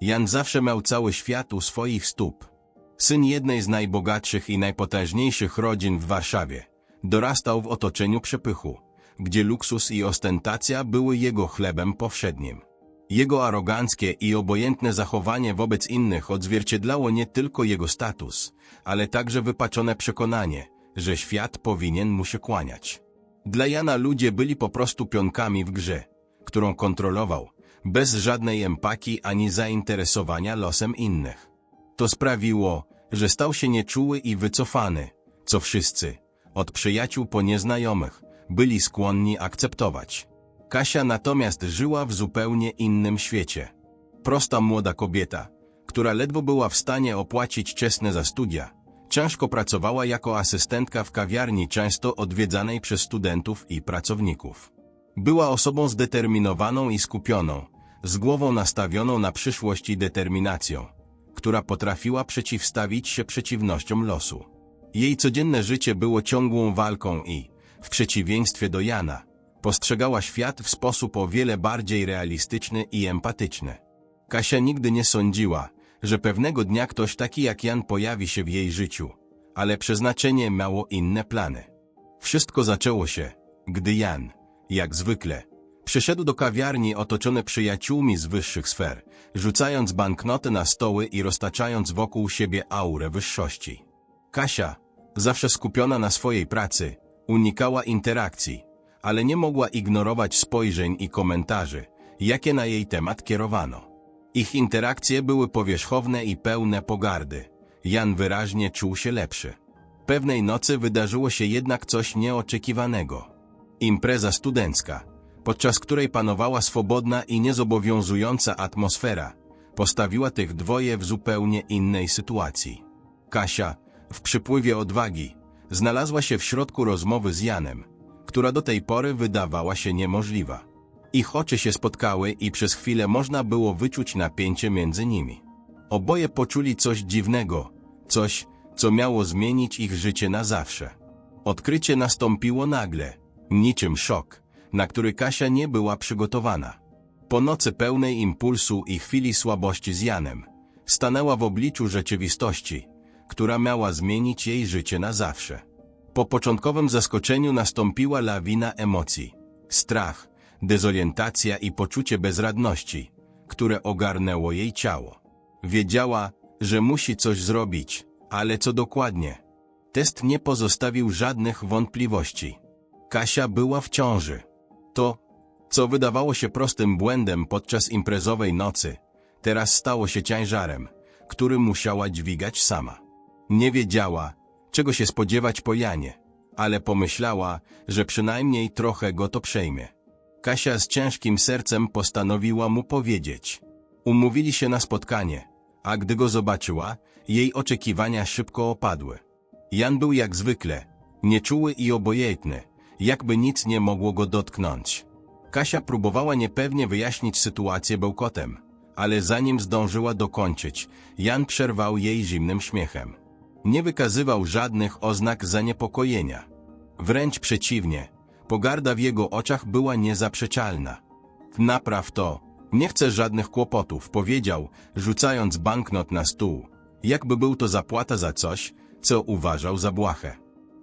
Jan zawsze miał cały świat u swoich stóp. Syn jednej z najbogatszych i najpotężniejszych rodzin w Warszawie. Dorastał w otoczeniu przepychu, gdzie luksus i ostentacja były jego chlebem powszednim. Jego aroganckie i obojętne zachowanie wobec innych odzwierciedlało nie tylko jego status, ale także wypaczone przekonanie, że świat powinien mu się kłaniać. Dla Jana ludzie byli po prostu pionkami w grze, którą kontrolował, bez żadnej empatii ani zainteresowania losem innych. To sprawiło, że stał się nieczuły i wycofany, co wszyscy, od przyjaciół po nieznajomych, byli skłonni akceptować. Kasia natomiast żyła w zupełnie innym świecie. Prosta młoda kobieta, która ledwo była w stanie opłacić czesne za studia, ciężko pracowała jako asystentka w kawiarni często odwiedzanej przez studentów i pracowników. Była osobą zdeterminowaną i skupioną, z głową nastawioną na przyszłość i determinacją, która potrafiła przeciwstawić się przeciwnościom losu. Jej codzienne życie było ciągłą walką i, w przeciwieństwie do Jana, postrzegała świat w sposób o wiele bardziej realistyczny i empatyczny. Kasia nigdy nie sądziła, że pewnego dnia ktoś taki jak Jan pojawi się w jej życiu, ale przeznaczenie miało inne plany. Wszystko zaczęło się, gdy Jan, jak zwykle, przyszedł do kawiarni otoczony przyjaciółmi z wyższych sfer, rzucając banknoty na stoły i roztaczając wokół siebie aurę wyższości. Kasia, zawsze skupiona na swojej pracy, unikała interakcji, ale nie mogła ignorować spojrzeń i komentarzy, jakie na jej temat kierowano. Ich interakcje były powierzchowne i pełne pogardy. Jan wyraźnie czuł się lepszy. Pewnej nocy wydarzyło się jednak coś nieoczekiwanego. Impreza studencka, podczas której panowała swobodna i niezobowiązująca atmosfera, postawiła tych dwoje w zupełnie innej sytuacji. Kasia, w przypływie odwagi, znalazła się w środku rozmowy z Janem, która do tej pory wydawała się niemożliwa. Ich oczy się spotkały i przez chwilę można było wyczuć napięcie między nimi. Oboje poczuli coś dziwnego, coś, co miało zmienić ich życie na zawsze. Odkrycie nastąpiło nagle, niczym szok, na który Kasia nie była przygotowana. Po nocy pełnej impulsu i chwili słabości z Janem, stanęła w obliczu rzeczywistości, która miała zmienić jej życie na zawsze. Po początkowym zaskoczeniu nastąpiła lawina emocji. Strach, dezorientacja i poczucie bezradności, które ogarnęło jej ciało. Wiedziała, że musi coś zrobić, ale co dokładnie? Test nie pozostawił żadnych wątpliwości. Kasia była w ciąży. To, co wydawało się prostym błędem podczas imprezowej nocy, teraz stało się ciężarem, który musiała dźwigać sama. Nie wiedziała, czego się spodziewać po Janie, ale pomyślała, że przynajmniej trochę go to przejmie. Kasia z ciężkim sercem postanowiła mu powiedzieć. Umówili się na spotkanie, a gdy go zobaczyła, jej oczekiwania szybko opadły. Jan był jak zwykle, nieczuły i obojętny, jakby nic nie mogło go dotknąć. Kasia próbowała niepewnie wyjaśnić sytuację bełkotem, ale zanim zdążyła dokończyć, Jan przerwał jej zimnym śmiechem. Nie wykazywał żadnych oznak zaniepokojenia. Wręcz przeciwnie, pogarda w jego oczach była niezaprzeczalna. Napraw to, nie chcę żadnych kłopotów, powiedział, rzucając banknot na stół, jakby był to zapłata za coś, co uważał za błahę.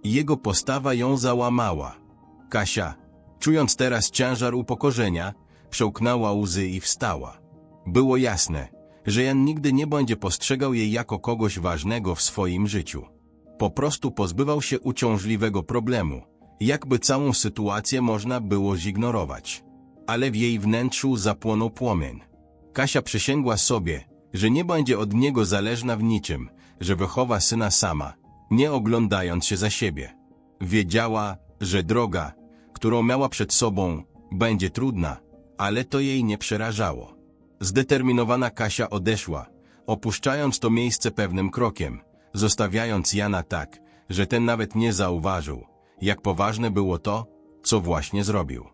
Jego postawa ją załamała. Kasia, czując teraz ciężar upokorzenia, przełknęła łzy i wstała. Było jasne, że Jan nigdy nie będzie postrzegał jej jako kogoś ważnego w swoim życiu. Po prostu pozbywał się uciążliwego problemu, jakby całą sytuację można było zignorować. Ale w jej wnętrzu zapłonął płomień. Kasia przysięgła sobie, że nie będzie od niego zależna w niczym, że wychowa syna sama, nie oglądając się za siebie. Wiedziała, że droga, którą miała przed sobą, będzie trudna, ale to jej nie przerażało. Zdeterminowana Kasia odeszła, opuszczając to miejsce pewnym krokiem, zostawiając Jana tak, że ten nawet nie zauważył, jak poważne było to, co właśnie zrobił.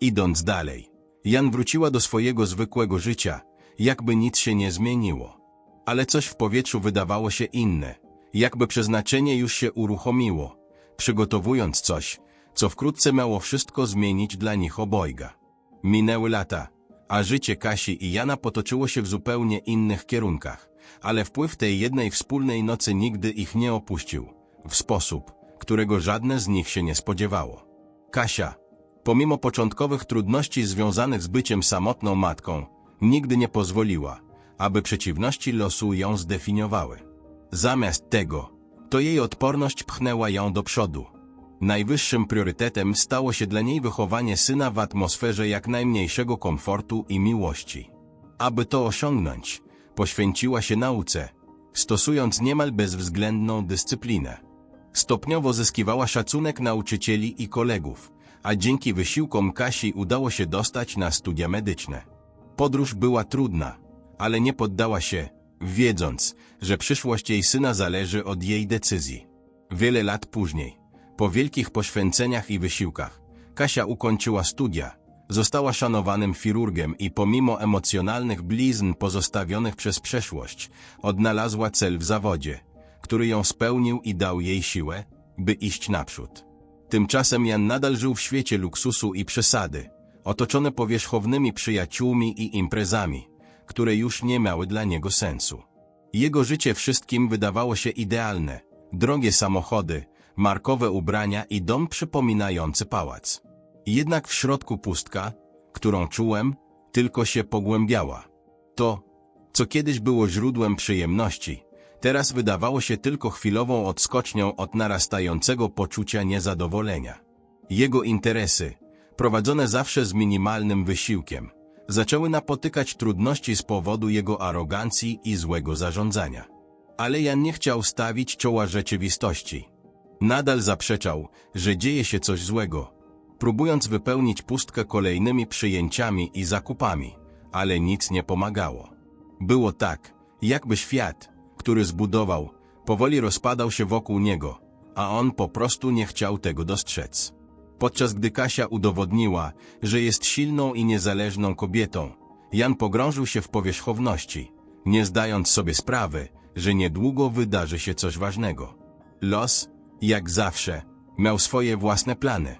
Idąc dalej, Jan wróciła do swojego zwykłego życia, jakby nic się nie zmieniło. Ale coś w powietrzu wydawało się inne, jakby przeznaczenie już się uruchomiło, przygotowując coś, co wkrótce miało wszystko zmienić dla nich obojga. Minęły lata, a życie Kasi i Jana potoczyło się w zupełnie innych kierunkach. Ale wpływ tej jednej wspólnej nocy nigdy ich nie opuścił, w sposób, którego żadne z nich się nie spodziewało. Kasia, pomimo początkowych trudności związanych z byciem samotną matką, nigdy nie pozwoliła, aby przeciwności losu ją zdefiniowały. Zamiast tego, to jej odporność pchnęła ją do przodu. Najwyższym priorytetem stało się dla niej wychowanie syna w atmosferze jak najmniejszego komfortu i miłości. Aby to osiągnąć, poświęciła się nauce, stosując niemal bezwzględną dyscyplinę. Stopniowo zyskiwała szacunek nauczycieli i kolegów, a dzięki wysiłkom Kasi udało się dostać na studia medyczne. Podróż była trudna, ale nie poddała się, wiedząc, że przyszłość jej syna zależy od jej decyzji. Wiele lat później, po wielkich poświęceniach i wysiłkach, Kasia ukończyła studia, została szanowanym chirurgiem i pomimo emocjonalnych blizn pozostawionych przez przeszłość, odnalazła cel w zawodzie, który ją spełnił i dał jej siłę, by iść naprzód. Tymczasem Jan nadal żył w świecie luksusu i przesady, otoczony powierzchownymi przyjaciółmi i imprezami, które już nie miały dla niego sensu. Jego życie wszystkim wydawało się idealne. Drogie samochody, markowe ubrania i dom przypominający pałac. Jednak w środku pustka, którą czułem, tylko się pogłębiała. To, co kiedyś było źródłem przyjemności, teraz wydawało się tylko chwilową odskocznią od narastającego poczucia niezadowolenia. Jego interesy, prowadzone zawsze z minimalnym wysiłkiem, zaczęły napotykać trudności z powodu jego arogancji i złego zarządzania. Ale Jan nie chciał stawić czoła rzeczywistości. Nadal zaprzeczał, że dzieje się coś złego, próbując wypełnić pustkę kolejnymi przyjęciami i zakupami, ale nic nie pomagało. Było tak, jakby świat, który zbudował, powoli rozpadał się wokół niego, a on po prostu nie chciał tego dostrzec. Podczas gdy Kasia udowodniła, że jest silną i niezależną kobietą, Jan pogrążył się w powierzchowności, nie zdając sobie sprawy, że niedługo wydarzy się coś ważnego. Los, jak zawsze, miał swoje własne plany.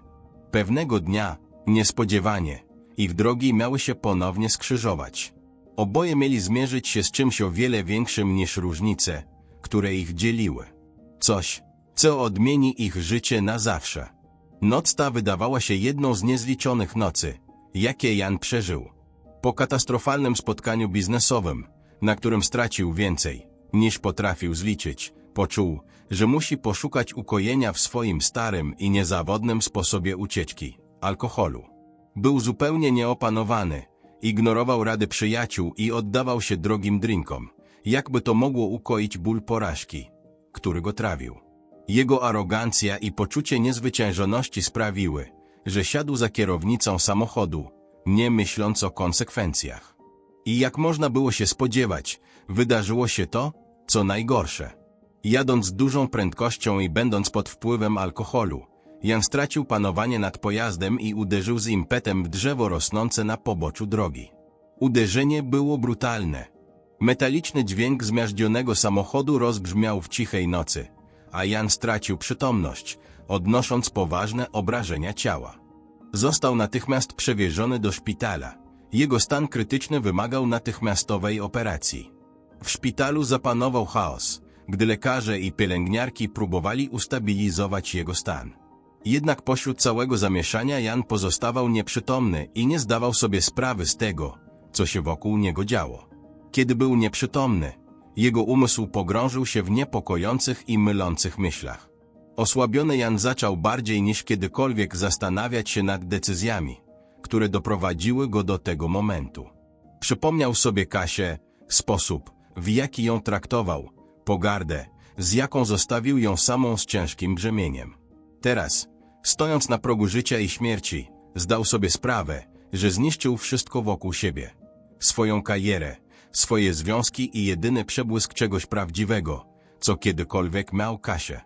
Pewnego dnia, niespodziewanie, ich drogi miały się ponownie skrzyżować. Oboje mieli zmierzyć się z czymś o wiele większym niż różnice, które ich dzieliły. Coś, co odmieni ich życie na zawsze. Noc ta wydawała się jedną z niezliczonych nocy, jakie Jan przeżył. Po katastrofalnym spotkaniu biznesowym, na którym stracił więcej, niż potrafił zliczyć, poczuł, że musi poszukać ukojenia w swoim starym i niezawodnym sposobie ucieczki alkoholu. Był zupełnie nieopanowany, ignorował rady przyjaciół i oddawał się drogim drinkom, jakby to mogło ukoić ból porażki, który go trawił. Jego arogancja i poczucie niezwyciężoności sprawiły, że siadł za kierownicą samochodu, nie myśląc o konsekwencjach. I jak można było się spodziewać, wydarzyło się to, co najgorsze. Jadąc dużą prędkością i będąc pod wpływem alkoholu, Jan stracił panowanie nad pojazdem i uderzył z impetem w drzewo rosnące na poboczu drogi. Uderzenie było brutalne. Metaliczny dźwięk zmiażdżonego samochodu rozbrzmiał w cichej nocy, a Jan stracił przytomność, odnosząc poważne obrażenia ciała. Został natychmiast przewieziony do szpitala. Jego stan krytyczny wymagał natychmiastowej operacji. W szpitalu zapanował chaos, gdy lekarze i pielęgniarki próbowali ustabilizować jego stan. Jednak pośród całego zamieszania Jan pozostawał nieprzytomny i nie zdawał sobie sprawy z tego, co się wokół niego działo. Kiedy był nieprzytomny, jego umysł pogrążył się w niepokojących i mylących myślach. Osłabiony Jan zaczął bardziej niż kiedykolwiek zastanawiać się nad decyzjami, które doprowadziły go do tego momentu. Przypomniał sobie Kasię, sposób, w jaki ją traktował, pogardę, z jaką zostawił ją samą z ciężkim brzemieniem. Teraz, stojąc na progu życia i śmierci, zdał sobie sprawę, że zniszczył wszystko wokół siebie. Swoją karierę, swoje związki i jedyny przebłysk czegoś prawdziwego, co kiedykolwiek miał Kasię.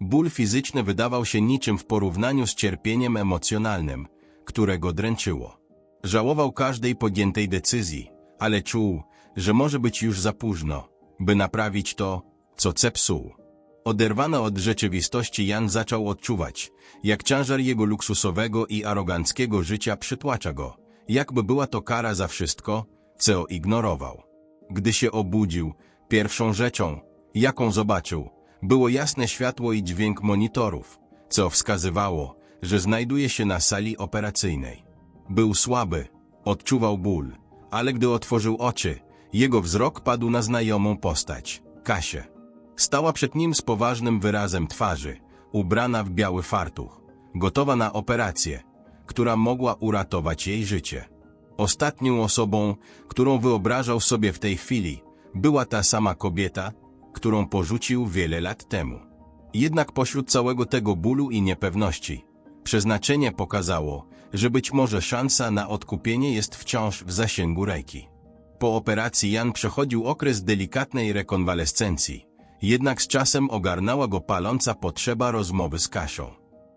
Ból fizyczny wydawał się niczym w porównaniu z cierpieniem emocjonalnym, które go dręczyło. Żałował każdej podjętej decyzji, ale czuł, że może być już za późno, by naprawić to, co cepsuł. Oderwany od rzeczywistości Jan zaczął odczuwać, jak ciężar jego luksusowego i aroganckiego życia przytłacza go, jakby była to kara za wszystko, co ignorował. Gdy się obudził, pierwszą rzeczą, jaką zobaczył, było jasne światło i dźwięk monitorów, co wskazywało, że znajduje się na sali operacyjnej. Był słaby, odczuwał ból, ale gdy otworzył oczy, jego wzrok padł na znajomą postać, Kasię. Stała przed nim z poważnym wyrazem twarzy, ubrana w biały fartuch, gotowa na operację, która mogła uratować jej życie. Ostatnią osobą, którą wyobrażał sobie w tej chwili, była ta sama kobieta, którą porzucił wiele lat temu. Jednak pośród całego tego bólu i niepewności, przeznaczenie pokazało, że być może szansa na odkupienie jest wciąż w zasięgu ręki. Po operacji Jan przechodził okres delikatnej rekonwalescencji, jednak z czasem ogarnęła go paląca potrzeba rozmowy z Kasią.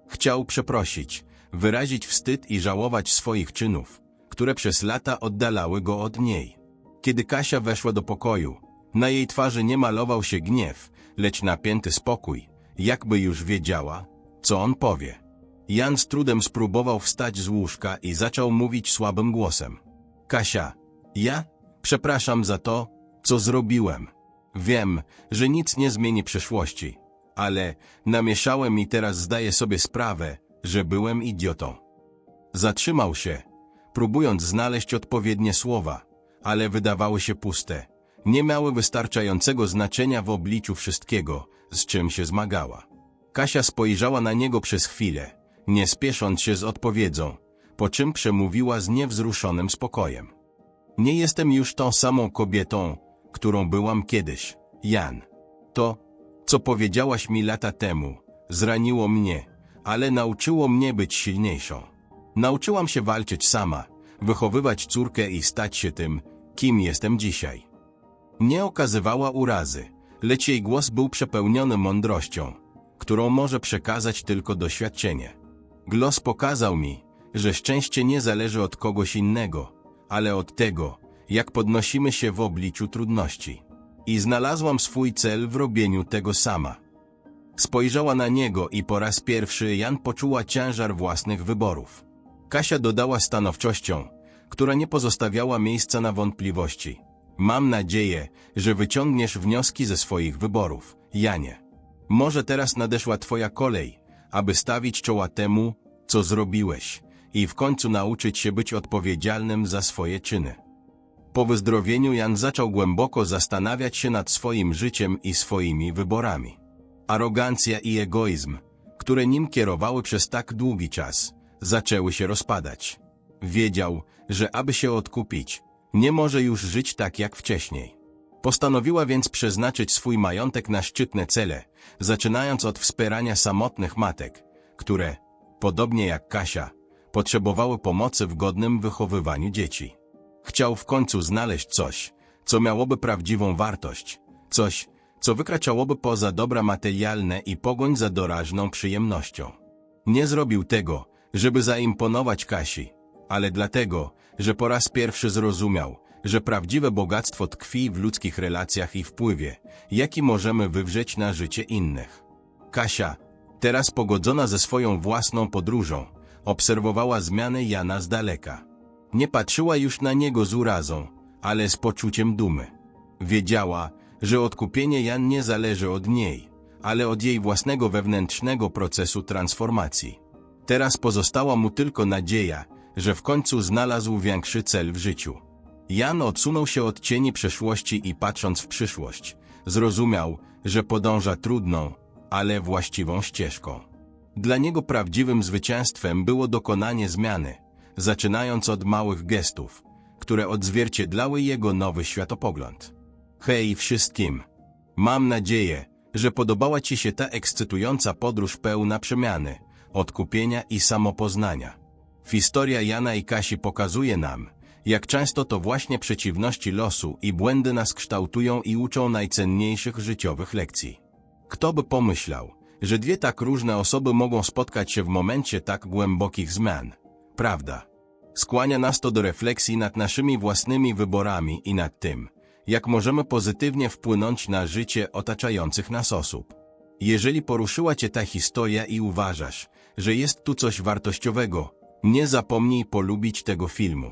Chciał przeprosić, wyrazić wstyd i żałować swoich czynów, które przez lata oddalały go od niej. Kiedy Kasia weszła do pokoju, na jej twarzy nie malował się gniew, lecz napięty spokój, jakby już wiedziała, co on powie. Jan z trudem spróbował wstać z łóżka i zaczął mówić słabym głosem. Kasia, ja? Przepraszam za to, co zrobiłem. Wiem, że nic nie zmieni przyszłości, ale namieszałem i teraz zdaję sobie sprawę, że byłem idiotą. Zatrzymał się, próbując znaleźć odpowiednie słowa, ale wydawały się puste. Nie miały wystarczającego znaczenia w obliczu wszystkiego, z czym się zmagała. Kasia spojrzała na niego przez chwilę, nie spiesząc się z odpowiedzią, po czym przemówiła z niewzruszonym spokojem. Nie jestem już tą samą kobietą, którą byłam kiedyś, Jan. To, co powiedziałaś mi lata temu, zraniło mnie, ale nauczyło mnie być silniejszą. Nauczyłam się walczyć sama, wychowywać córkę i stać się tym, kim jestem dzisiaj. Nie okazywała urazy, lecz jej głos był przepełniony mądrością, którą może przekazać tylko doświadczenie. Glos pokazał mi, że szczęście nie zależy od kogoś innego, ale od tego, jak podnosimy się w obliczu trudności. I znalazłam swój cel w robieniu tego sama. Spojrzała na niego i po raz pierwszy Jan poczuła ciężar własnych wyborów. Kasia dodała stanowczością, która nie pozostawiała miejsca na wątpliwości. Mam nadzieję, że wyciągniesz wnioski ze swoich wyborów, Janie. Może teraz nadeszła twoja kolej, aby stawić czoła temu, co zrobiłeś i w końcu nauczyć się być odpowiedzialnym za swoje czyny. Po wyzdrowieniu Jan zaczął głęboko zastanawiać się nad swoim życiem i swoimi wyborami. Arogancja i egoizm, które nim kierowały przez tak długi czas, zaczęły się rozpadać. Wiedział, że aby się odkupić, nie może już żyć tak jak wcześniej. Postanowiła więc przeznaczyć swój majątek na szczytne cele, zaczynając od wspierania samotnych matek, które, podobnie jak Kasia, potrzebowały pomocy w godnym wychowywaniu dzieci. Chciał w końcu znaleźć coś, co miałoby prawdziwą wartość, coś, co wykraczałoby poza dobra materialne i pogoń za doraźną przyjemnością. Nie zrobił tego, żeby zaimponować Kasi, ale dlatego, że po raz pierwszy zrozumiał, że prawdziwe bogactwo tkwi w ludzkich relacjach i wpływie, jaki możemy wywrzeć na życie innych. Kasia, teraz pogodzona ze swoją własną podróżą, obserwowała zmiany Jana z daleka. Nie patrzyła już na niego z urazą, ale z poczuciem dumy. Wiedziała, że odkupienie Jan nie zależy od niej, ale od jej własnego wewnętrznego procesu transformacji. Teraz pozostała mu tylko nadzieja, że w końcu znalazł większy cel w życiu. Jan odsunął się od cieni przeszłości i patrząc w przyszłość, zrozumiał, że podąża trudną, ale właściwą ścieżką. Dla niego prawdziwym zwycięstwem było dokonanie zmiany, zaczynając od małych gestów, które odzwierciedlały jego nowy światopogląd. Hej wszystkim! Mam nadzieję, że podobała Ci się ta ekscytująca podróż pełna przemiany, odkupienia i samopoznania. Historia Jana i Kasi pokazuje nam, jak często to właśnie przeciwności losu i błędy nas kształtują i uczą najcenniejszych życiowych lekcji. Kto by pomyślał, że dwie tak różne osoby mogą spotkać się w momencie tak głębokich zmian? Prawda. Skłania nas to do refleksji nad naszymi własnymi wyborami i nad tym, jak możemy pozytywnie wpłynąć na życie otaczających nas osób. Jeżeli poruszyła Cię ta historia i uważasz, że jest tu coś wartościowego, Nie zapomnij polubić tego filmu.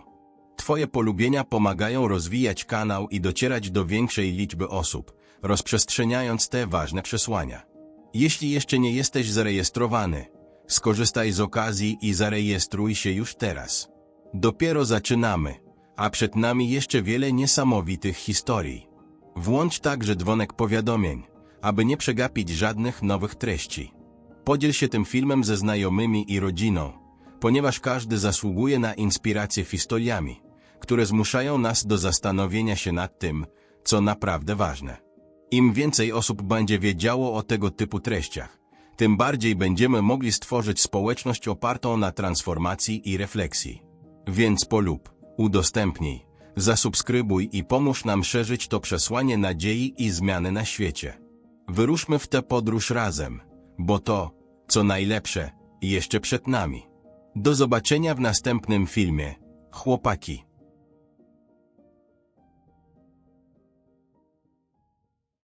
Twoje polubienia pomagają rozwijać kanał i docierać do większej liczby osób, rozprzestrzeniając te ważne przesłania. Jeśli jeszcze nie jesteś zarejestrowany, skorzystaj z okazji i zarejestruj się już teraz. Dopiero zaczynamy, a przed nami jeszcze wiele niesamowitych historii. Włącz także dzwonek powiadomień, aby nie przegapić żadnych nowych treści. Podziel się tym filmem ze znajomymi i rodziną, ponieważ każdy zasługuje na inspirację historiami, które zmuszają nas do zastanowienia się nad tym, co naprawdę ważne. Im więcej osób będzie wiedziało o tego typu treściach, tym bardziej będziemy mogli stworzyć społeczność opartą na transformacji i refleksji. Więc polub, udostępnij, zasubskrybuj i pomóż nam szerzyć to przesłanie nadziei i zmiany na świecie. Wyruszmy w tę podróż razem, bo to, co najlepsze, jeszcze przed nami. Do zobaczenia w następnym filmie. Chłopaki.